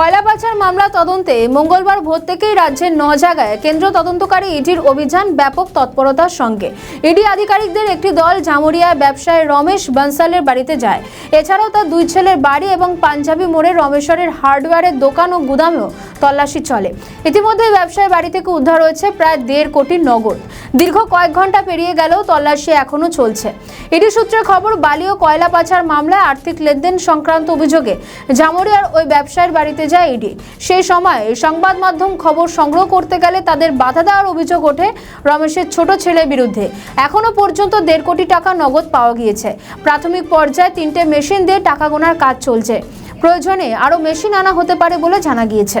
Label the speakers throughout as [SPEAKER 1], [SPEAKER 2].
[SPEAKER 1] কয়লা পাচার মামলা তদন্তে মঙ্গলবার ভোর থেকেই রাজ্যের ন জায়গায় কেন্দ্র তদন্তকারী ইডির অভিযান ব্যাপক তৎপরতার সঙ্গে। ইডি আধিকারিকদের একটি দল জামুরিয়া ব্যবসায়ী রমেশ বনসালের বাড়িতে যায়। এছাড়াও তার দুই ছেলের বাড়ি এবং পাঞ্জাবি মোড়ে রমেশ্বরের হার্ডওয়্যারের দোকান ও গুদামেও তল্লাশি চলে। ইতিমধ্যে ব্যবসায়ী বাড়ি থেকে উদ্ধার হয়েছে প্রায় দেড় কোটি নগদ। দীর্ঘ কয়েক ঘণ্টা পেরিয়ে গেলেও তল্লাশি এখনও চলছে। ইডি সূত্রে খবর, বালি ও কয়লা পাচার মামলায় আর্থিক লেনদেন সংক্রান্ত অভিযোগে জামুরিয়ার ওই ব্যবসায়ীর বাড়িতে যায় ইডি। সেই সময় সংবাদ মাধ্যম খবর সংগ্রহ করতে গেলে তাদের বাধা দেওয়ার অভিযোগ ওঠে রমেশের ছোট ছেলের বিরুদ্ধে। এখনও পর্যন্ত দেড় কোটি টাকা নগদ পাওয়া গিয়েছে। প্রাথমিক পর্যায়ে তিনটে মেশিন দিয়ে টাকা গোনার কাজ চলছে। প্রয়োজনে আরও মেশিন আনা হতে পারে বলে জানা গিয়েছে।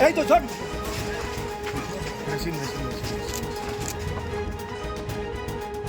[SPEAKER 2] এই তো ছোট মেশিন মেশিন